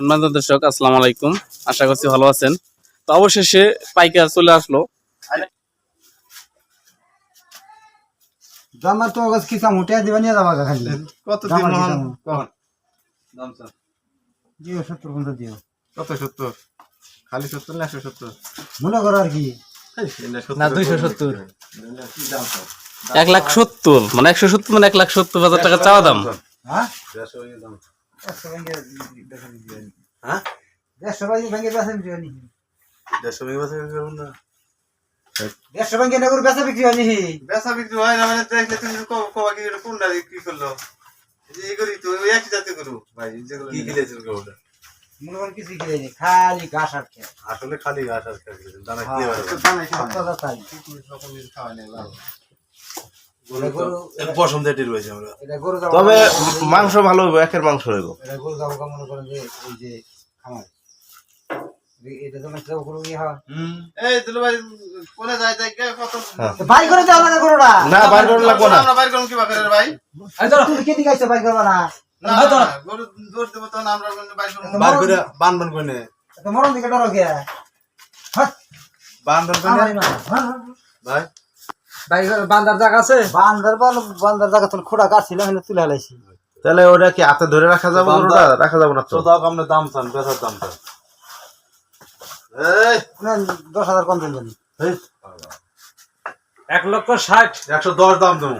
সম্মানিত দর্শক আসসালামু আলাইকুম। আশা করছি ভালো আছেন। তো অবশেষে পাইকার চলে আসলো। জামা তো গাছ কি চামু টিয়া দিবা নিয়ে যাবা খালি কত দিন মহান? দাম? দাম স্যার। দিও সত্তর পর্যন্ত দিও। কত সত্তর? খালি সত্তর না একশো সত্তর? মনে করো আর কি। না দুইশো সত্তর। কি দাম স্যার? এক লাখ সত্তর। মানে একশো সত্তর মানে এক লাখ সত্তর হাজার টাকা চাওয়া দাম। হ্যাঁ? দাম দেড়শো ভেঙে বেচা বিক্রি হয়নি। হ্যাঁ দেড়শো ভেঙে বেচা বিক্রি দেড়শো করুন না দেড়শো ভেঙে নেগুর বেচা বিক্রি হয়নি বেচা বিক্রি হয় না মানে দেখলে তুমি ক- কবা কি কোনটা কি করল এই করি তো ওই একই জাতি করু ভাই যেগুলো কি খেলেছিল ওটা মনে কিছু বিক্রি খালি ঘাস আর খেয়ে আসলে খালি ঘাস আর খেয়েছিল দানা হ্যাঁ, সত্তর তাই এটা গরু পছন্দ এটি রয়েছে আমরা। এটা গরু যাব তবে মাংস ভালো হইব একের মাংস হইব। এটা গরু যাব কা করেন যে ওই যে খামার। এটা তো গরু হয়? এই দুলু ভাই করে দাও না গরুটা। না বাইর করে লাগবো না। বাইর করুন কি বাকরে ভাই? তুমি কে দিকে করবা না? করে মরণ দিকে ডরো কে? হ্যাঁ। না। ভাই বান্দার জায়গা আছে? বান্দার বল বান্দার জায়গা তোর খোড়া কাটছিল এখানে তুলে হালাইছি তাহলে ওটা কি হাতে ধরে রাখা যাবে রাখা যাবে না তো? তো দাও আমরা দাম চান বেচার দাম চান। এই! দশ হাজার কম দিন জানি। এক লক্ষ ষাট। একশো দশ দাম দেবো।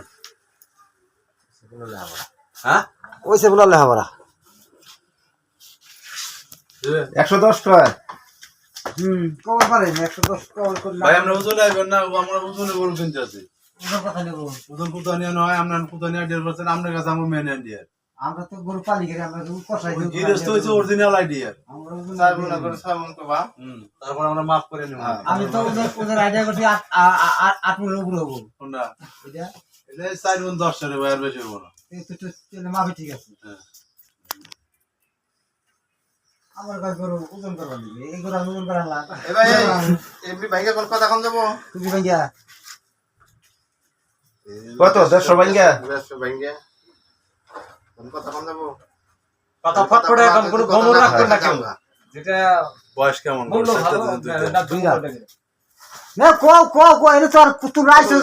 হ্যাঁ? ওইসে বলালে হবারা একশো দশ টাকা হুম কবে পারেন একশো দশ কবে ভাই আমরা ওজনে আইবেন না আমরা ওজনে গরু কিনতে আছি। ওদের কথা নেব ওজন কোথাও নিয়ে নয় আমরা কোথাও নিয়ে দেড় পার্সেন্ট আপনার কাছে আমার মেন আইডিয়া আমরা তো গরু পালি করে আমরা গরু কষাই দিই। গিরস্ত হয়েছে অরিজিনাল আইডিয়া আমরা ওজন মনে করে। ছয় মন কবা তারপর আমরা মাফ করে নেব। আমি তো ওদের ওদের আইডিয়া করছি আট আ- উপরে হব। কোনটা? এটা? এটা চার মন দশ টাকা ভাই বেশি হব না। এই তো- তো- তো ঠিক আছে। হ্যাঁ। আমার ভাই গরু ওজন করবার দিবে এই গরু আমি ওজন করার না এবার এমনি ভাইকে কোন কথা কম যাব তুমি ভাইয়া কত? দেড়শো ভাঙ্গা দেড়শো ভাইকে কোন কথা কম যাব কথা ফটফটে এখন কোনো খবর রাখবেন না কেউ। যেটা বয়স কেমন? না দুইটা। না ক ক ক তো আর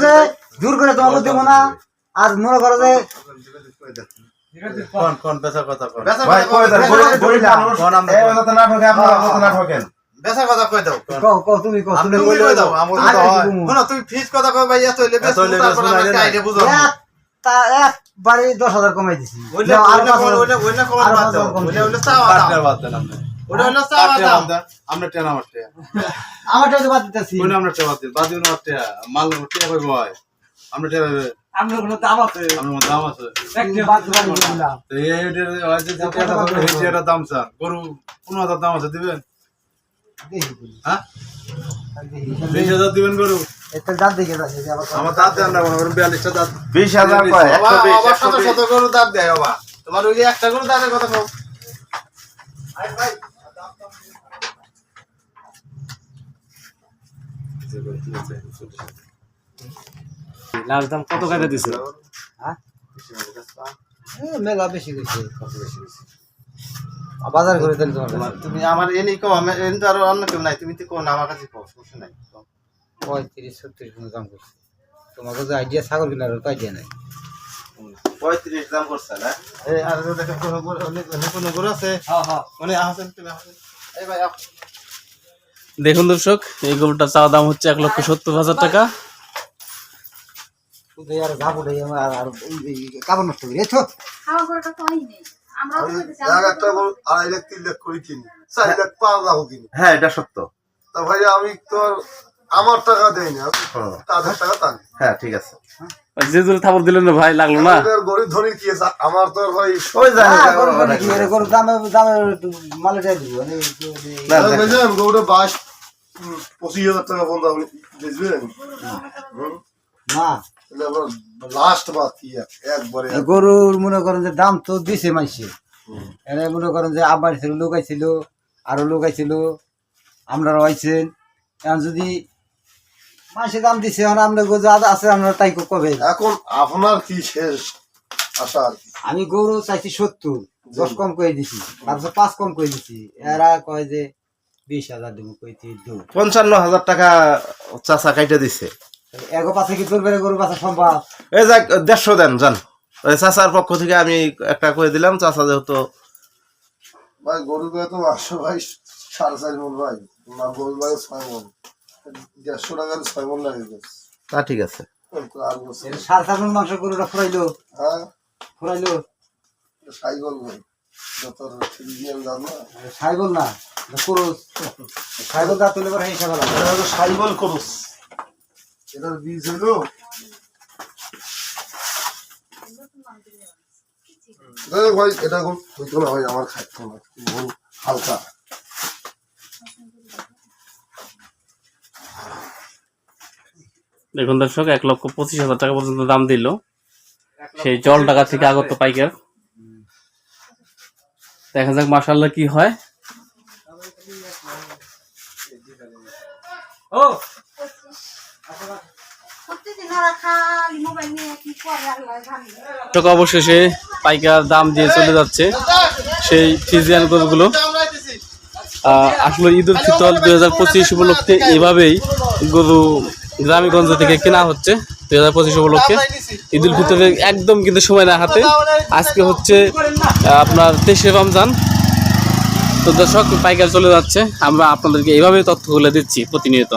যে জোর করে তোমাকে দেবো। না। আর মনে করো যে কোন কোন বেচা কথা কোন? ভাই কই না। কোন আমরা এই কথা না ঠকে আপনারা কথা না ঠকেন বেচা কথা কই দাও? তুমি ক তুমি কই দাও আমার তো হয়। তুমি ফিস কথা কই ভাই এত তারপর আমরা বুঝো তা কমাই দিছি। ওইটা ওইটা ওইটা ওইটা কমার বাদ দাও। ওইটা চাওয়া আপনি ওটা হইল চাওয়া দাম আমরা টেন আমার আমারটা বাদ দিতেছি। আমরা টেয়া বাদ দিন বাদ দিন আমার মাল কই ভয় আমরা পাইবে। আমরা কোনো দাম আছে। আমার মধ্যে দাম আছে। তুমি বাদ দিলাম এইটার ওই যে যে টেয়াটা ধরবে, এই দাম স্যার। গরু পনেরো হাজার দাম আছে দিবেন? হ্যাঁ? বিশ হাজার দিবেন গরু? আমার দাঁত দেন না মনে করেন বিয়াল্লিশটা দাঁত। বিশ হাজার শত শত গরু দাঁত দেয় বাবা। তোমার ওই একটা গরু দাঁতের কথা কও। লাস্ট দাম কত কাটা দিছে? এ, মেলা বেশি গেছে বাজার করে দেন তোমার তোমার তুমি আমার এনে কও আমি এনে তো আর অন্য কেউ নাই তুমি তো কও না আমার কাছে কও সমস্যা নাই। পঁয়ত্রিশ ছত্রিশ কোনো দাম করছে। তোমাকে যে আইডিয়া ছাগল কিনার তো আইডিয়া নাই। পঁয়ত্রিশ দাম করছে না? এই আর যে দেখেন কোনো কোনো গরু আছে। হ্যাঁ হ্যাঁ। মানে আছেন তুমি আছেন এই ভাই আপ দেখুন দর্শক এই গরুটা চাওয়া দাম হচ্ছে এক লক্ষ সত্তর হাজার টাকা। আর কাপড় নষ্ট করে খাওয়া করাটা তো হয়নি আমরাও তো খেতে চাই, এক একটা আড়াই লাখ তিন লাখ করে কিনি চার লাখ পাঁচ লাখ কিনি হ্যাঁ এটা সত্য। তা ভাই আমি তো আমার টাকা দেই না। তাদের টাকা হ্যাঁ ঠিক আছে। যে জোরে থাপড় দিলেন না ভাই লাগল না? আমাদের গরিব ধনী কি আছে? আমার তো ভাই ওই যায় হ্যাঁ, মানে দামে দামে দিব মানে না, পঁচিশ হাজার টাকা পর্যন্ত আপনি বেচবেন। না। লাস্ট বাদ এক- একবারে গরুর মনে করেন যে দাম তো দিছে মাইসে এনে মনে করেন যে আবার ছিল লোক আইছিল আরও লোক আইছিল আপনারা আইছেন। এখন যদি মাসে দাম দিছে এখন আপনার গোজা আছে আপনারা তাই কবে? এখন আপনার কি শেষ আশা আমি গরু চাইছি সত্তর দশ কম করে দিছি তারপর পাঁচ কম করে দিছি। এরা কয় যে বিশ হাজার দেবো কইছি দু পঞ্চান্ন হাজার টাকা চাচা কাইটা দিছে। এগো পাশে কি তোর বেড়ে গরু পাশে সম্ভব? এই যাক দেড়শো দেন যান। ওই চাচার পক্ষ থেকে আমি একটা করে দিলাম চাচা যেহেতু ভাই গরু গায়ে তো মাসো ভাই সাড়ে চার মন ভাই। না গরু লাগে ছয় মন। দেড়শো টাকার ছয় মন লাগে তা ঠিক আছে। সাড়ে চার মণ মাংস গরুটা ফুরাইলো? হ্যাঁ। ফুরাইলো? সাইকেল ভাই যত ফিজিয়ান দাম না সাইবল না করুস সাইবল দা তুলে পরে হিসাবে সাইকেল করস এটার বীজ হলো দেখ ভাই এটা এখন হইতো না ভাই আমার খাইতো না হালকা। দেখুন দর্শক এক লক্ষ পঁচিশ হাজার টাকা পর্যন্ত দাম দিল। সেই জল টাকা থেকে আগত পাইকার। দেখা যাক মাসাল্লাহ কি হয়। ও প্রত্যেকদিন ওরা খালি মোবাইল নিয়ে কি করে আল্লাহ জানে দর্শক অবশেষে পাইকার দাম দিয়ে চলে যাচ্ছে সেই ফিজিয়ান গরুগুলো। আসলে ঈদ উল ফিতর দুই হাজার পঁচিশ উপলক্ষে এভাবেই গরু গ্রামীগঞ্জ থেকে কেনা হচ্ছে দুই হাজার পঁচিশ উপলক্ষে। ঈদ উল ফিতরের একদম কিন্তু সময় না হাতে। আজকে হচ্ছে আপনার তেইশে রমজান। তো দর্শক, পাইকার চলে যাচ্ছে। আমরা আপনাদেরকে এইভাবে তথ্যগুলো দিচ্ছি প্রতিনিয়ত।